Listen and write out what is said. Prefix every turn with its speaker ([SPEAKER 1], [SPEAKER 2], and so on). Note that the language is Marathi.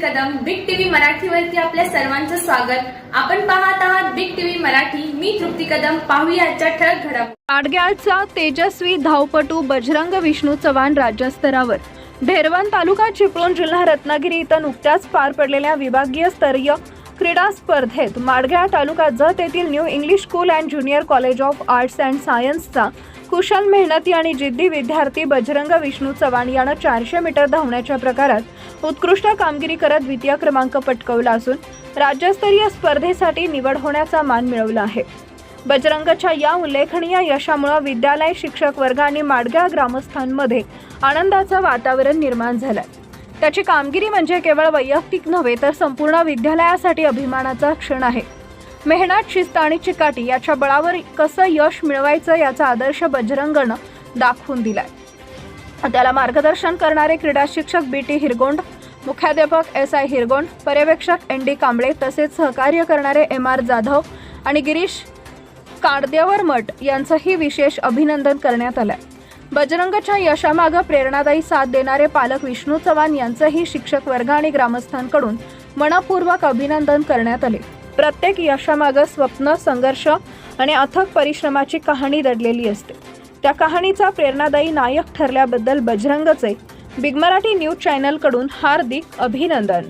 [SPEAKER 1] मराठीवरती आपल्या सर्वांचं स्वागत. आपण पाहत आहात बिग टीव्ही मराठी. मी तृप्ती कदम. पाहूया आजच्या ठळक घडामोडी
[SPEAKER 2] पाडग्याचा तेजस्वी धावपटू बजरंग विष्णू चव्हाण राज्यस्तरावर. भेरवण तालुका चिपळूण जिल्हा रत्नागिरी इथं नुकत्याच पार पडलेल्या विभागीय स्तरीय क्रीडा स्पर्धेत माडग्याळ तालुका जत येथील new English school and junior college of arts and सायन्सचा कुशल मेहनती आणि जिद्दी विद्यार्थी बजरंग विष्णू चव्हाण यानं चारशे मीटर धावण्याच्या प्रकारात उत्कृष्ट कामगिरी करत द्वितीय क्रमांक पटकवला असून राज्यस्तरीय स्पर्धेसाठी निवड होण्याचा मान मिळवला आहे. बजरंगच्या या उल्लेखनीय यशामुळे विद्यालय शिक्षक वर्ग आणि माडगाव ग्रामस्थांमध्ये आनंदाचं वातावरण निर्माण झालंय. त्याची कामगिरी म्हणजे केवळ वैयक्तिक नव्हे तर संपूर्ण विद्यालयासाठी अभिमानाचा क्षण आहे. मेहनत शिस्त आणि चिकाटी याच्या बळावर कसं यश मिळवायचं याचा आदर्श बजरंगनं दाखवून दिलाय. त्याला मार्गदर्शन करणारे क्रीडा शिक्षक बी. टी. हिरगोंड मुख्याध्यापक एस. आय. हिरगोंड पर्यवेक्षक एन. डी. कांबळे तसेच सहकार्य करणारे एम. आर. जाधव आणि गिरीश काडदेवर मठ यांचंही विशेष अभिनंदन करण्यात आलंय. बजरंगच्या यशामागं प्रेरणादायी साथ देणारे पालक विष्णू चव्हाण यांचंही शिक्षक वर्ग आणि ग्रामस्थांकडून मनपूर्वक अभिनंदन करण्यात आले. प्रत्येक यशामागं स्वप्न संघर्ष आणि अथक परिश्रमाची कहाणी दडलेली असते. त्या कहाणीचा प्रेरणादायी नायक ठरल्याबद्दल बजरंगचे बिग मराठी न्यूज चॅनलकडून हार्दिक अभिनंदन.